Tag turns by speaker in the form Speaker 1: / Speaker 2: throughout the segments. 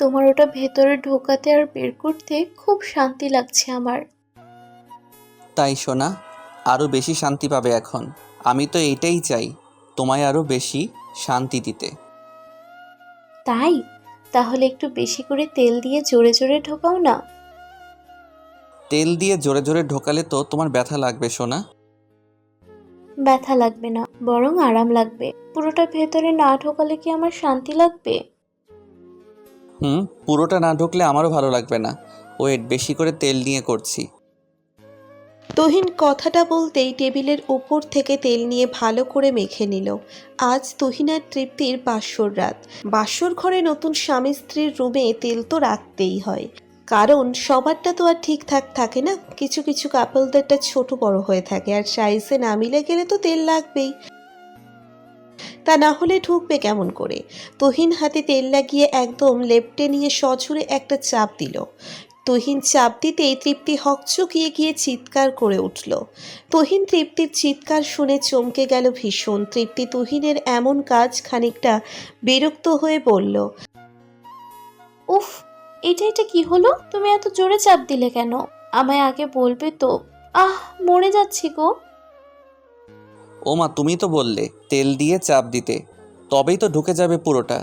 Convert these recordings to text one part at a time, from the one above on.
Speaker 1: তোমার ওটা ভেতরে ঢোকাতে আর বের করতে খুব শান্তি লাগছে আমার।
Speaker 2: তাই শোনা আরও বেশি শান্তি পাবে এখন। আমি তো এইটাই চাই তোমায় আরও বেশি শান্তি দিতে।
Speaker 1: তাই? তাহলে একটু বেশি করে তেল দিয়ে জোরে জোরে ঢোকাও না।
Speaker 2: তেল দিয়ে জোরে জোরে ঢোকালে তো তোমার ব্যথা লাগবে সোনা।
Speaker 1: ব্যথা লাগবে না বরং আরাম লাগবে। পুরোটা ভেতরে না ঢোকালে কি আমার শান্তি লাগবে?
Speaker 2: হুম, পুরোটা না ঢুকলে আমারও ভালো লাগবে না। ওয়েট, বেশি করে তেল নিয়ে করছি।
Speaker 3: তহিন কথাটা বলতেই টেবিলের উপর থেকে তেল নিয়ে ভালো করে মেখে নিল। আজ তহিন আর তৃপ্তির বাসর রাত। বাসর ঘরে নতুন স্বামী স্ত্রীর রুমে তেল তো রাখতেই হয়। কারণ সবারটা তো আর ঠিকঠাক থাকে না। কিছু কিছু কাপলদেরটা ছোট বড় হয়ে থাকে। আর সাইজে না মিলে গেলে তো তেল লাগবেই। তা না হলে ঢুকবে কেমন করে? তহিন হাতে তেল লাগিয়ে একদম লেপটে নিয়ে সজোরে একটা চাপ দিল। তহিন চাপ দিতেই তৃপ্তি হকচকিয়ে গিয়ে চিৎকার করে উঠল। তহিন তৃপ্তির চিৎকার শুনে চমকে গেল ভীষণ। তৃপ্তি তহিনের এমন কাজ খানিকটা বিরক্ত হয়ে বলল,
Speaker 1: উফ, এটা এটা কি হলো? তুমি এত জোরে চাপ দিলে কেন? আমায় আগে বলবে তো। আহ, মরে যাচ্ছি গো।
Speaker 2: ও মা তুমি তো বললে তেল দিয়ে চাপ দিতে। তবেই তো ঢুকে যাবে পুরোটা।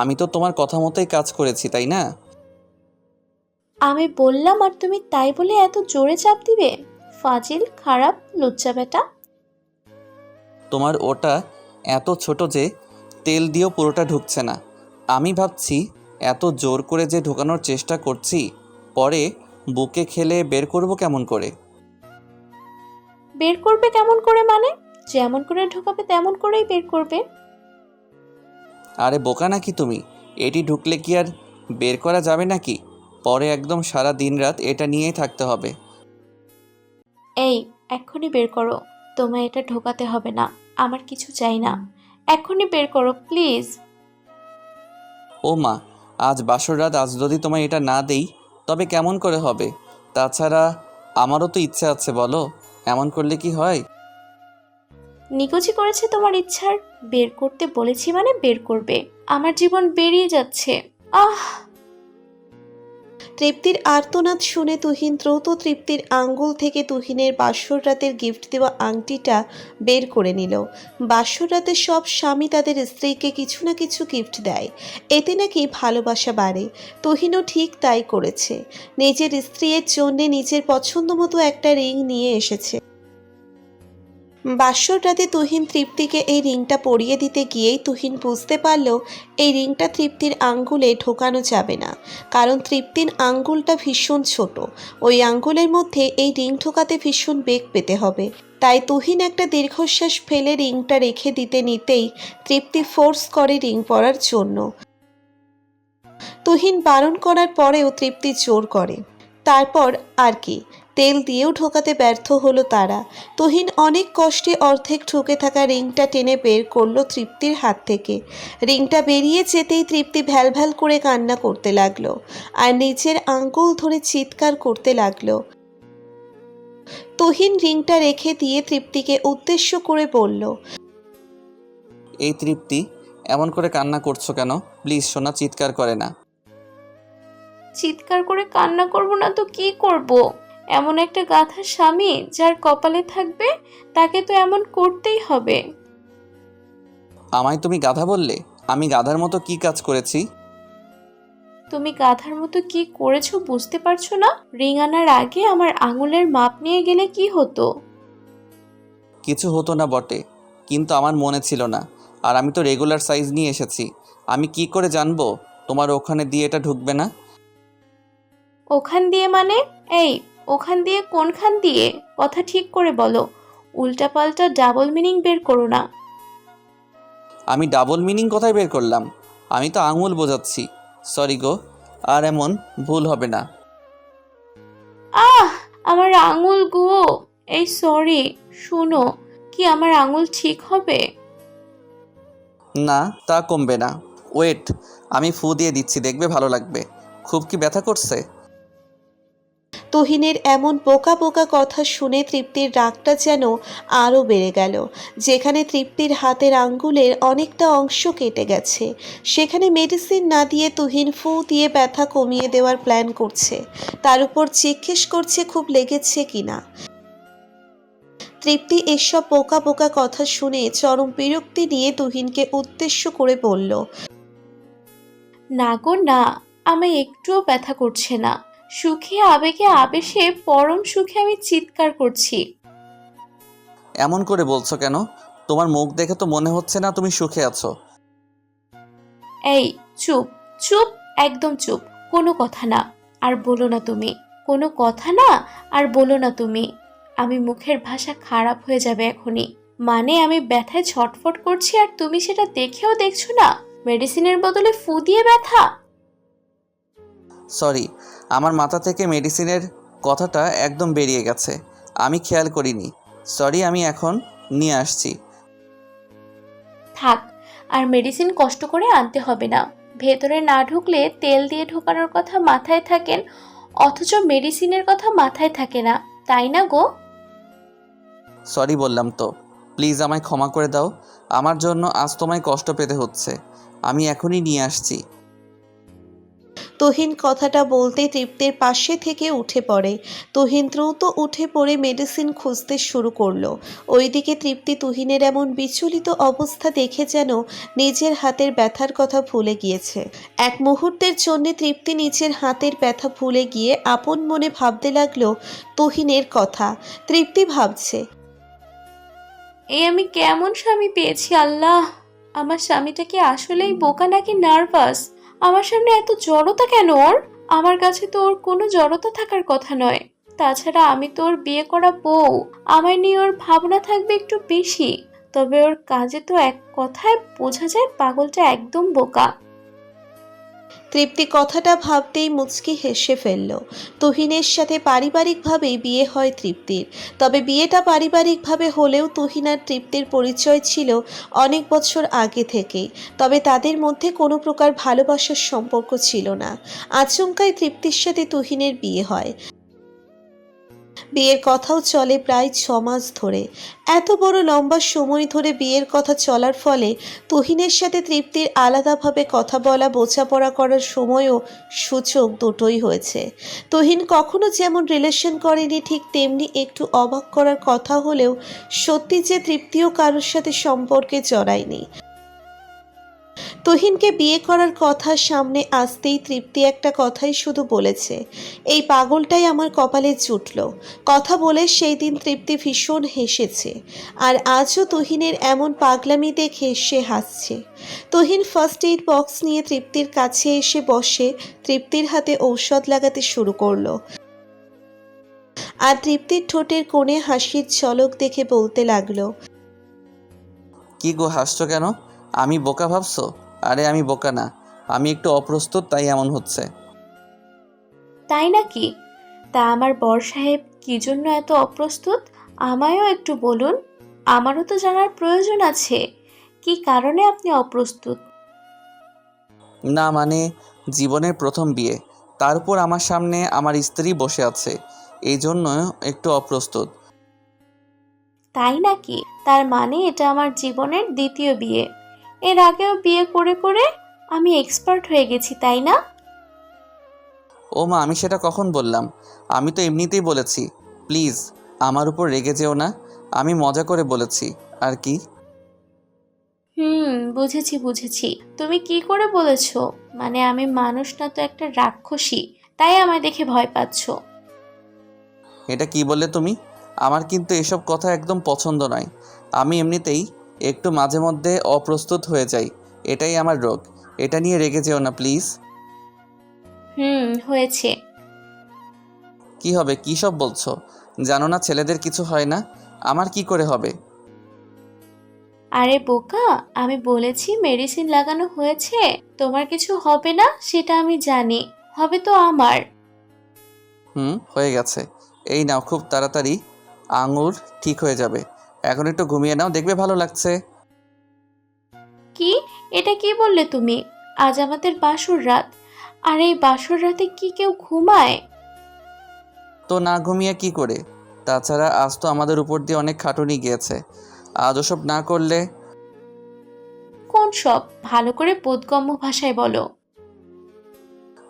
Speaker 2: আমি তো তোমার কথা মতোই কাজ করেছি তাই না?
Speaker 1: আমি বললাম আর তুমি তাই বলে এত জোরে চাপ দিবে? ফাজিল খারাপ লজ্জা বেটা
Speaker 2: তোমার ওটা এত ছোট যে তেল দিয়েও পুরোটা ঢুকছে না। আমি ভাবছি এত জোর করে যে ঢোকানোর চেষ্টা করছি পরে বুকে খেলে বের করব কেমন করে?
Speaker 1: বের করবে কেমন করে মানে? যেমন করে ঢোকাবে তেমন করেই বের করবে।
Speaker 2: আরে বোকা নাকি তুমি? এটি ঢুকলে কি আর বের করা যাবে নাকি? পরে একদম সারা দিন রাত এটা নিয়েই থাকতে হবে।
Speaker 1: এই এক্ষুনি বের করো। তোমায় এটা ঢোকাতে হবে না। আমার কিছু চাই না। এক্ষুনি বের করো প্লিজ।
Speaker 2: ও মা আজ বাসর রাত আজ যদি তোমায় এটা না দেই তবে কেমন করে হবে? তাছাড়া আমারও তো ইচ্ছে আছে বলো। এমন করলে কি হয়?
Speaker 1: নিকুচি করেছে তোমার ইচ্ছার? বের করতে বলেছি মানে বের করবে। আমার জীবন বেরিয়ে যাচ্ছে। আহ!
Speaker 3: তৃপ্তির আর্তনাদ শুনে তুহিন দ্রুত তৃপ্তির আঙ্গুল থেকে তুহিনের বাসর রাতের গিফট দেওয়া আংটিটা বের করে নিল। বাসর রাতে সব স্বামী তাদের স্ত্রীকে কিছু না কিছু গিফট দেয়। এতে নাকি ভালোবাসা বাড়ে। তুহিনও ঠিক তাই করেছে। নিজের স্ত্রীর জন্যে নিজের পছন্দ মতো একটা রিং নিয়ে এসেছে। বাসর রাতে তুহিন তৃপ্তিকে এই রিংটা পরিয়ে দিতে গিয়েই তুহিন বুঝতে পারল, এই রিংটা তৃপ্তির আঙ্গুলে ঢোকানো যাবে না। কারণ তৃপ্তির আঙ্গুলটা ভীষণ ছোট। ওই আঙ্গুলের মধ্যে এই রিং ঢোকাতে ভীষণ বেগ পেতে হবে। তাই তুহিন একটা দীর্ঘশ্বাস ফেলে রিংটা রেখে দিতে নিতেই তৃপ্তি ফোর্স করে রিং পরার জন্য। তুহিন বারণ করার পরেও তৃপ্তি জোর করে। তারপর আর কি তেল দিয়েও ঢোকাতে ব্যর্থ হলো তারা। তহিন অনেক কষ্টে অর্ধেক ঢুকে থাকা রিংটা টেনে বের করল তৃপ্তির হাত থেকে। রিংটা বেরিয়ে যেতেই তৃপ্তি ভ্যাল ভ্যাল করে কান্না করতে লাগল আর নিজের আঙ্গুল ধরে চিৎকার করতে লাগল। তুহিন রিংটা রেখে দিয়ে তৃপ্তিকে উদ্দেশ্য করে বলল
Speaker 2: এই তৃপ্তি এমন করে কান্না করছ কেন? প্লিজ সোনা চিৎকার করে না।
Speaker 1: চিৎকার করে কান্না করব না তো কি করব? এমন একটা গাধা স্বামী যার কপালে থাকবে তাকে তো এমন করতেই হবে।
Speaker 2: আমায় তুমি গাধা বললে? আমি গাধার মতো কি কাজ করেছি?
Speaker 1: তুমি গাধার মতো কি করেছ বুঝতে পারছ না? রিং আনার আগে আমার আঙুলের মাপ নিয়ে গেলে কি হতো?
Speaker 2: কিছু হতো না বটে কিন্তু আমার মনে ছিল না। আর আমি তো রেগুলার সাইজ নিয়ে এসেছি। আমি কি করে জানব? তোমার ওখানে দিয়ে এটা ঢুকবে না?
Speaker 1: ওখান দিয়ে মানে? এই ওখান দিয়ে কোনখান দিয়ে? কথা ঠিক করে বলো। উল্টাপাল্টা ডাবল মিনিং বের করো না।
Speaker 2: আমি ডাবল মিনিং কথাই বের করলাম? আমি তো আঙুল বোঝাচ্ছি। সরি গো আর এমন ভুল হবে না।
Speaker 1: আহ আমার আঙুল গো। এই সরি শুনো কি আমার আঙুল ঠিক হবে?
Speaker 2: না তা কমবে না। ওয়েট আমি ফু দিয়ে দিচ্ছি দেখবে ভালো লাগবে। খুব কি ব্যথা করছে?
Speaker 3: তুহিনের এমন বোকা বোকা কথা শুনে তৃপ্তির রাগটা যেন আরও বেড়ে গেল। যেখানে তৃপ্তির হাতের আঙ্গুলের অনেকটা অংশ কেটে গেছে, সেখানে মেডিসিন না দিয়ে তুহিন ফু দিয়ে ব্যথা কমিয়ে দেওয়ার প্ল্যান করছে। তার উপর জিজ্ঞেস করছে খুব লেগেছে কিনা। তৃপ্তি এসব বোকা বোকা কথা শুনে চরম বিরক্তি নিয়ে তুহিনকে উদ্দেশ্য করে বলল,
Speaker 1: না গো, না, আমায় একটুও ব্যথা করছে না। সুখে আবেগে আবেশে পরম সুখে আমি চিৎকার করছি।
Speaker 2: এমন করে বলছো কেন? তোমার মুখ দেখে তো মনে হচ্ছে না তুমি সুখে আছো।
Speaker 1: এই চুপ চুপ একদম চুপ। কোনো কথা না। আর বলো না তুমি। কোনো কথা না আর বলো না তুমি। আমি মুখের ভাষা খারাপ হয়ে যাবে এখনই। মানে আমি ব্যথায় ছটফট করছি আর তুমি সেটা দেখেও দেখছ না? মেডিসিনের বদলে ফু দিয়ে ব্যথা?
Speaker 2: সরি আমার মাথা থেকে মেডিসিনের কথাটা একদম বেরিয়ে গেছে। আমি খেয়াল করিনি। সরি আমি এখন নিয়ে আসছি।
Speaker 1: থাক আর মেডিসিন কষ্ট করে আনতে হবে না। ভেতরে না ঢুকলে তেল দিয়ে ঢোকানোর কথা মাথায় থাকেন অথচ মেডিসিনের কথা মাথায় থাকে না। তাই না গো?
Speaker 2: সরি বললাম তো। প্লিজ আমায় ক্ষমা করে দাও। আমার জন্য আজ তোমায় কষ্ট পেতে হচ্ছে। আমি এখনই নিয়ে আসছি।
Speaker 3: তুহিন কথাটা বলতে তৃপ্তির পাশে থেকে উঠে পড়ে। তুহিন দ্রুত উঠে পড়ে মেডিসিন খুঁজতে শুরু করল। ওইদিকে তৃপ্তি তুহিনের এমন বিচলিত অবস্থা দেখে যেন নিজের হাতের ব্যথার কথা ভুলে গিয়েছে। এক মুহূর্তের জন্য তৃপ্তি নিজের হাতের ব্যথা ভুলে গিয়ে আপন মনে ভাবতে লাগল তুহিনের কথা। তৃপ্তি ভাবছে
Speaker 1: এই আমি কেমন স্বামী পেয়েছি আল্লাহ? আমার স্বামীটা কি আসলেই বোকা নাকি নার্ভাস? আমার সামনে এত জড়তা কেন ওর? আমার কাছে তো ওর কোনো জড়তা থাকার কথা নয়। তাছাড়া আমি তো ওর বিয়ে করা বউ। আমায় নিয়ে ওর ভাবনা থাকবে একটু বেশি। তবে ওর কাজে তো এক কথায় বোঝা যায় পাগলটা একদম বোকা।
Speaker 3: তৃপ্তি কথাটা ভাবতেই মুচকি হেসে ফেলল। তুহিনের সাথে পারিবারিকভাবেই বিয়ে হয় তৃপ্তির। তবে বিয়েটা পারিবারিকভাবে হলেও তুহিন আর তৃপ্তির পরিচয় ছিল অনেক বছর আগে থেকেই। তবে তাদের মধ্যে কোনো প্রকার ভালোবাসার সম্পর্ক ছিল না। আচমকাই তৃপ্তির সাথে তুহিনের বিয়ে হয়। বিয়ের কথাও চলে প্রায় ছ মাস ধরে। এত বড় লম্বা সময় ধরে বিয়ের কথা চলার ফলে তুহিনের সাথে তৃপ্তির আলাদাভাবে কথা বলা, বোঝাপড়া করার সময়ও সূচক দুটোই হয়েছে। তুহিন কখনো যেমন রিলেশন করেনি, ঠিক তেমনি একটু অবাক করার কথা হলেও সত্যি যে তৃপ্তিও কারোর সাথে সম্পর্কে জড়ায়নি। তুহিনকে বিয়ে করার কথা সামনে আসতেই তৃপ্তি একটা কথাই শুধু বলেছে, এই পাগলটাই আমার কপালে জুটল। কথা বলে সেই দিন তৃপ্তি ভীষণ হেসেছে, আর আজও তুহিনের এমন পাগলামি দেখে সে হাসছে। তুহিন ফার্স্ট এইড বক্স নিয়ে তৃপ্তির কাছে এসে বসে তৃপ্তির হাতে ঔষধ লাগাতে শুরু করল। আর তৃপ্তির ঠোঁটের কোণে হাসির ঝলক দেখে বলতে লাগল,
Speaker 2: কি গো হাসছো কেন? আমি বোকা ভাবছ? আরে আমি বোকা না আমি একটু অপ্রস্তুত তাই এমন হচ্ছে।
Speaker 1: তাই নাকি? তা আমার বর সাহেব কি জন্য এত অপ্রস্তুত? আমায়ও একটু বলুন আমারও তো জানার প্রয়োজন আছে কি কারণে আপনি অপ্রস্তুত?
Speaker 2: না মানে জীবনের প্রথম বিয়ে তার উপর আমার সামনে আমার স্ত্রী বসে আছে এই জন্য একটু অপ্রস্তুত।
Speaker 1: তাই নাকি? তার মানে এটা আমার জীবনের দ্বিতীয় বিয়ে। এর আগেও বিয়ে করে করে আমি এক্সপার্ট হয়ে গেছি তাই না?
Speaker 2: ও মা আমি সেটা কখন বললাম? আমি তো এমনিতেই বলেছি প্লিজ আমার উপর রেগে যেও না। আমি মজা করে বলেছি আর কি?
Speaker 1: হুম বুঝেছি বুঝেছি। তুমি কি করে বলেছ? মানে আমি মানুষ না তো একটা রাক্ষসী তাই আমায় দেখে ভয় পাচ্ছো।
Speaker 2: এটা কি বললে তুমি? আমার কিন্তু এসব কথা একদম পছন্দ নয়। আমি এমনিতেই একটু মাঝে মধ্যে অপ্রস্তুত হয়ে যাই। এটাই আমার রোগ। এটা নিয়ে রেগে যেও না প্লিজ।
Speaker 1: হুম হয়েছে।
Speaker 2: কি হবে? কী সব বলছো? জানো না ছেলেদের কিছু হয় না? আমার কি করে হবে?
Speaker 1: আরে বোকা আমি বলেছি মেডিসিন লাগানো হয়েছে। তোমার কিছু হবে না সেটা আমি জানি। হবে তো আমার।
Speaker 2: হুম হয়ে গেছে। এই নাও খুব তাড়াতাড়ি। আঙুর ঠিক হয়ে যাবে। এখন একটু ঘুমিয়ে নাও দেখবে ভালো লাগছে।
Speaker 1: কি? এটা কি বললে তুমি? আজ আমাদের বাসর রাত। আর এই বাসর রাতে কি কেউ ঘুমায়?
Speaker 2: তো না ঘুমিয়ে কি করে? তাছাড়া আজ তো আমাদের উপর দিয়ে অনেক খাটুনি গিয়েছে। আজ ওসব না করলে?
Speaker 1: কোন সব? ভালো করে বোধগম্য ভাষায় বলো।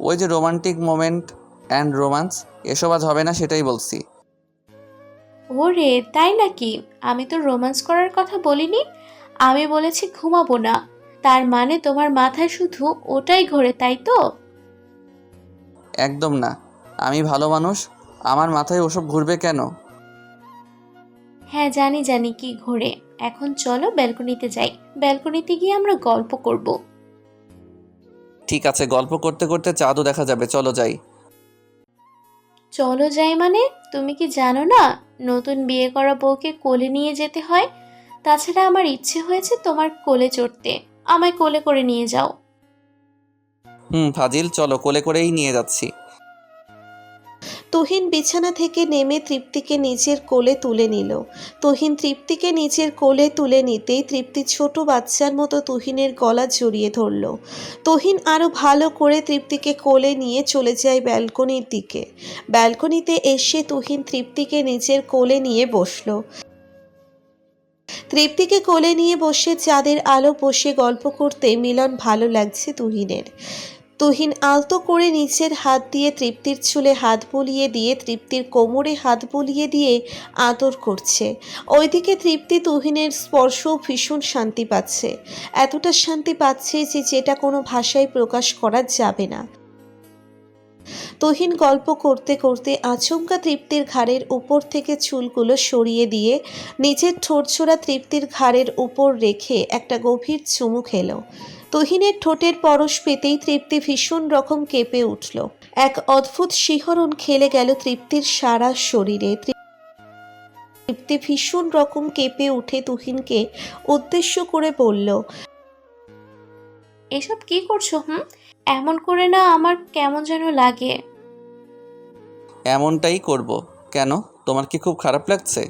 Speaker 2: ওই যে রোমান্টিক মোমেন্ট অ্যান্ড রোমান্স এসব আজ হবে না সেটাই বলছি।
Speaker 1: ওরে তাই নাকি? আমি তো রোম্যান্স করার কথা বলিনি। আমি বলেছি ঘুমাবো না। তার মানে তোমার মাথায় শুধু ওটাই ঘোরে তাই তো?
Speaker 2: একদম না। আমি ভালো মানুষ। আমার মাথায় ওসব ঘুরবে কেন?
Speaker 1: হ্যাঁ জানি জানি কি ঘোরে। এখন চলো ব্যালকনিতে যাই। ব্যালকনিতে গিয়ে আমরা গল্প করব।
Speaker 2: ঠিক আছে গল্প করতে করতে চাঁদও দেখা যাবে। চলো যাই।
Speaker 1: চলো যাই মানে? তুমি কি জানো না, নতুন বিয়ে করা বউকে কোলে নিয়ে যেতে হয়? তাছাড়া আমার ইচ্ছে হয়েছে তোমার কোলে চড়তে। আমায় কোলে করে নিয়ে যাও।
Speaker 2: হুম, ফাজিল, চলো কোলে করেই নিয়ে যাচ্ছি।
Speaker 3: তুহিন বিছানা থেকে নেমে তৃপ্তিকে নিজের কোলে তুলে নিল। তুহিন তৃপ্তিকে নিজের কোলে তুলে নিতেই তৃপ্তি ছোট বাচ্চার মতো তুহিনের গলা জড়িয়ে ধরল। তুহিন আরও ভালো করে তৃপ্তিকে কোলে নিয়ে চলে যায় ব্যালকনির দিকে। ব্যালকনিতে এসে তুহিন তৃপ্তিকে নিজের কোলে নিয়ে বসল। তৃপ্তিকে কোলে নিয়ে বসে চাঁদের আলো বসে গল্প করতে মিলন ভালো লাগছে তুহিনের। তুহিন আলতো করে নিচের হাত দিয়ে তৃপ্তির চুলে হাত বুলিয়ে দিয়ে তৃপ্তির কোমরে হাত বুলিয়ে দিয়ে আদর করছে। ওইদিকে তৃপ্তি তুহিনের স্পর্শ ভীষণ শান্তি পাচ্ছে। এতটা শান্তি পাচ্ছে যে যেটা কোনো ভাষায় প্রকাশ করা যাবে না। তুহিন গল্প করতে করতে আচমকা তৃপ্তির ঘাড়ের উপর থেকে চুলগুলো সরিয়ে দিয়ে নিজের ঠোঁটছোড়া তৃপ্তির ঘাড়ের উপর রেখে একটা গভীর চুমু খেলো। তুহিনের ঠোঁটের পরশ পেতেই তৃপ্তি ভীষণ রকম কেঁপে উঠল। এক অদ্ভুত শিহরণ খেলে গেল তৃপ্তির সারা শরীরে। তৃপ্তি ভীষণ রকম কেঁপে উঠে তুহিনকে উদ্দেশ্য করে বলল
Speaker 1: এসব কি করছ হুম? এমন করে না আমার কেমন যেন লাগে।
Speaker 2: এমনটাই করব। কেন? তোমার কি খুব খারাপ লাগছে?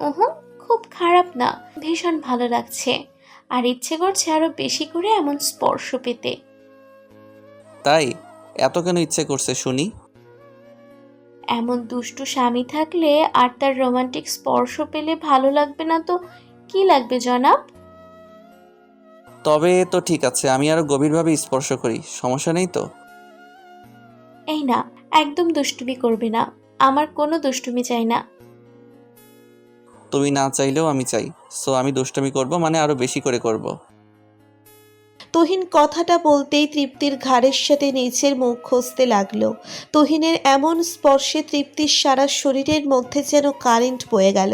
Speaker 1: ওহো খুব খারাপ না ভীষণ ভালো লাগছে। আর ইচ্ছে করছে আরও বেশি করে এমন স্পর্শ পেতে।
Speaker 2: তাই এত কেন ইচ্ছে করছে শুনি?
Speaker 1: এমন দুষ্টু স্বামী থাকলে আর তার রোমান্টিক স্পর্শ পেলে ভালো লাগবে না তো? কি লাগবে জনাব?
Speaker 2: তবে তো ঠিক আছে আমি আরও গভীরভাবে স্পর্শ করি সমস্যা নেই তো?
Speaker 1: এই না একদম দুষ্টুমি করবে না আমার কোনো দুষ্টুমি চাই না।
Speaker 2: তুমি না চাইলেও আমি চাই। সো আমি দুষ্টামি করব মানে আরও বেশি করে করব।
Speaker 3: তুহিন কথাটা বলতেই তৃপ্তির ঘাড়ের সাথে নিচের মুখ খসতে লাগল। তুহিনের এমন স্পর্শে তৃপ্তির সারা শরীরের মধ্যে যেন কারেন্ট বয়ে গেল।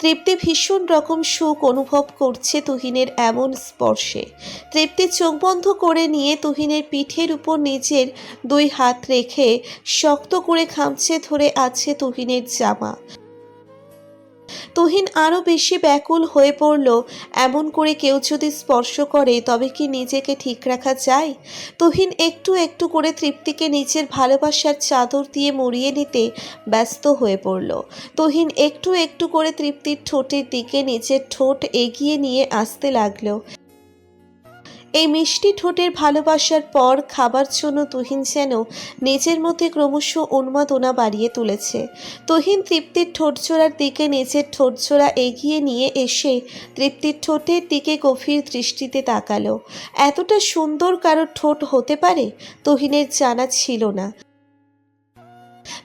Speaker 3: তৃপ্তি ভীষণ রকম সুখ অনুভব করছে তুহিনের এমন স্পর্শে। তৃপ্তি চোখ বন্ধ করে নিয়ে তুহিনের পিঠের উপর নিজের দুই হাত রেখে শক্ত করে খামছে ধরে আছে তুহিনের জামা। তুহিন আরও বেশি ব্যাকুল হয়ে পড়ল, এমন করে কেউ যদি স্পর্শ করে, তবে কি নিজেকে ঠিক রাখা যায়? তুহিন একটু একটু করে তৃপ্তিকে নিজের ভালোবাসার চাদর দিয়ে মরিয়ে নিতে ব্যস্ত হয়ে পড়ল। তুহিন একটু একটু করে তৃপ্তির ঠোঁটের দিকে নিজের ঠোঁট এগিয়ে নিয়ে আসতে লাগল। এই মিষ্টি ঠোঁটের ভালোবাসার পর খাবার জন্য তুহিন যেন নিজের মধ্যে ক্রমশ উন্মাদনা বাড়িয়ে তুলেছে। তুহিন তৃপ্তির ঠোঁটজোড়ার দিকে নিজের ঠোঁটজোড়া এগিয়ে নিয়ে এসে তৃপ্তির ঠোঁটের দিকে গভীর দৃষ্টিতে তাকালো। এতটা সুন্দর কারও ঠোঁট হতে পারে? তুহিনের জানা ছিল না।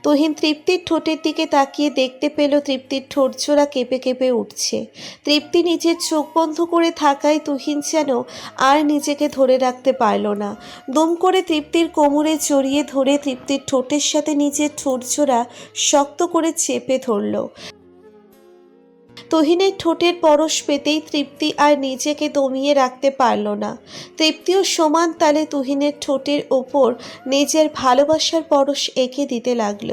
Speaker 3: তুহিন তৃপ্তির ঠোঁটের দিকে তাকিয়ে দেখতে পেল তৃপ্তির ঠোঁট ঠোঁটজোড়া কেঁপে কেঁপে উঠছে। তৃপ্তি নিজের চোখ বন্ধ করে থাকায় তুহিন যেন আর নিজেকে ধরে রাখতে পারল না। দম করে তৃপ্তির কোমরে জড়িয়ে ধরে তৃপ্তির ঠোঁটের সাথে নিজের ঠোঁটজোড়া শক্ত করে চেপে ধরল। তুহিনের ঠোঁটের পরশ পেতেই তৃপ্তি আর নিজেকে দমিয়ে রাখতে পারল না। তৃপ্তিও সমান তালে তুহিনের ঠোঁটের ওপর নিজের ভালোবাসার পরশ এঁকে দিতে লাগল।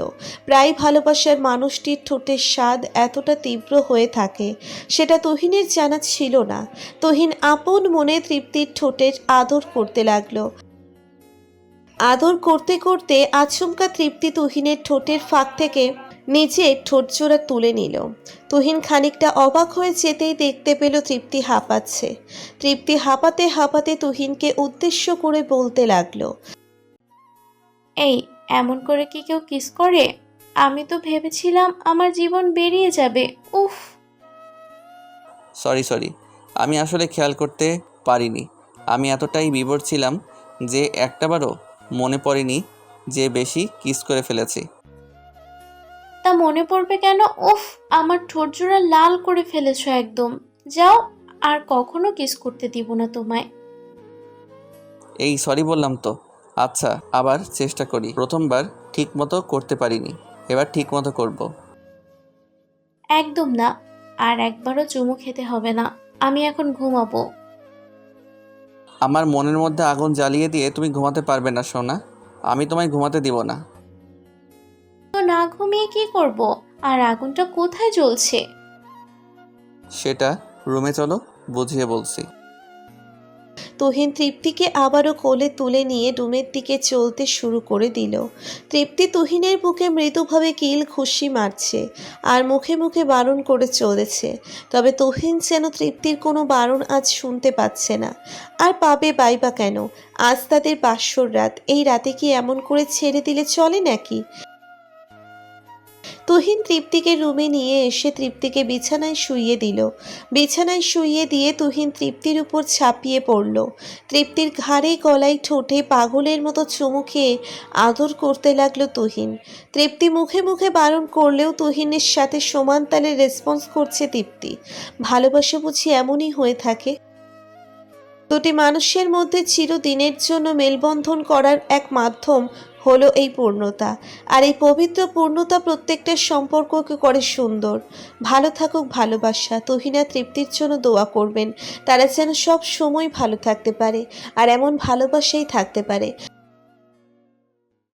Speaker 3: প্রায় ভালোবাসার মানুষটির ঠোঁটের স্বাদ এতটা তীব্র হয়ে থাকে, সেটা তুহিনের জানা ছিল না। তুহিন আপন মনে তৃপ্তির ঠোঁটের আদর করতে লাগল। আদর করতে করতে আচমকা তৃপ্তি তুহিনের ঠোঁটের ফাঁক থেকে নিচে ঠোঁটজোড়া তুলে নিল। তুহিন খানিকটা অবাক হয়ে যেতেই দেখতে পেল তৃপ্তি হাঁপাচ্ছে। তৃপ্তি হাঁপাতে হাঁপাতে তুহিনকে উদ্দেশ্য করে বলতে লাগল
Speaker 1: এই এমন করে কি কেউ কিস করে? আমি তো ভেবেছিলাম আমার জীবন বেরিয়ে যাবে। উফ!
Speaker 2: সরি সরি আমি আসলে খেয়াল করতে পারিনি। আমি এতটাই বিভোর ছিলাম যে একটাবারও মনে পড়েনি যে বেশি কিস করে ফেলেছি।
Speaker 1: তা মনে পড়বে কেন? উফ আমার ঠোঁট জোড়া লাল করে ফেলেছো একদম। যাও আর কখনো কিস করতে দিব না তোমায়।
Speaker 2: এই সরি বললাম তো। আচ্ছা আবার চেষ্টা করি। প্রথমবার ঠিক মতো করতে পারিনি। এবার ঠিক মতো করব।
Speaker 1: একদম না। আর একবারও চুমু খেতে হবে না। আমি এখন ঘুমাবো।
Speaker 2: আমার মনের মধ্যে আগুন জ্বালিয়ে দিয়ে তুমি ঘুমাতে পারবে না সোনা। আমি তোমায় ঘুমাতে দিব না।
Speaker 1: না ঘুমিয়ে কি করব? আর আগুনটা কোথায় জ্বলছে?
Speaker 2: সেটা রুমে চলো বুঝিয়ে বলছি।
Speaker 3: তুহিন তৃপ্তিকে আবারও কোলে তুলে নিয়ে রুমের দিকে চলতে শুরু করে দিল। তৃপ্তি তুহিনের বুকে মৃদুভাবে কিল খুশি মারছে আর মুখে মুখে বারণ করে চলেছে। তবে তুহিন যেন তৃপ্তির কোনো বারণ আজ শুনতে পাচ্ছে না। আর পাবে বাইবা কেন? আজ তাদের বাসর রাত। এই রাতে কি এমন করে ছেড়ে দিলে চলে নাকি? তুহিন তৃপ্তিকে রুমে নিয়ে এসে তৃপ্তিকে বিছানায় শুইয়ে দিল। বিছানায় শুইয়ে দিয়ে তুহিন তৃপ্তির উপর ছাপিয়ে পড়ল। তৃপ্তির ঘাড়ে গলায় ঠোঁটে পাগলের মতো চুমু খেয়ে আদর করতে লাগল তুহিন। তৃপ্তি মুখে মুখে বারণ করলেও তুহিনের সাথে সমান তালে রেসপন্স করছে তৃপ্তি। ভালোবাসা বুঝি এমনই হয়ে থাকে। দুটি মানুষের মধ্যে চিরদিনের জন্য মেলবন্ধন করার এক মাধ্যম হলো এই পূর্ণতা। আর এই পবিত্র পূর্ণতা প্রত্যেকটা সম্পর্ককে করে সুন্দর। ভালো থাকুক ভালোবাসা, তহিনা তৃপ্তির জন্য দোয়া করবেন। তারা যেন সব সময় ভালো থাকতে পারে, আর এমন ভালোবাসাই থাকতে পারে।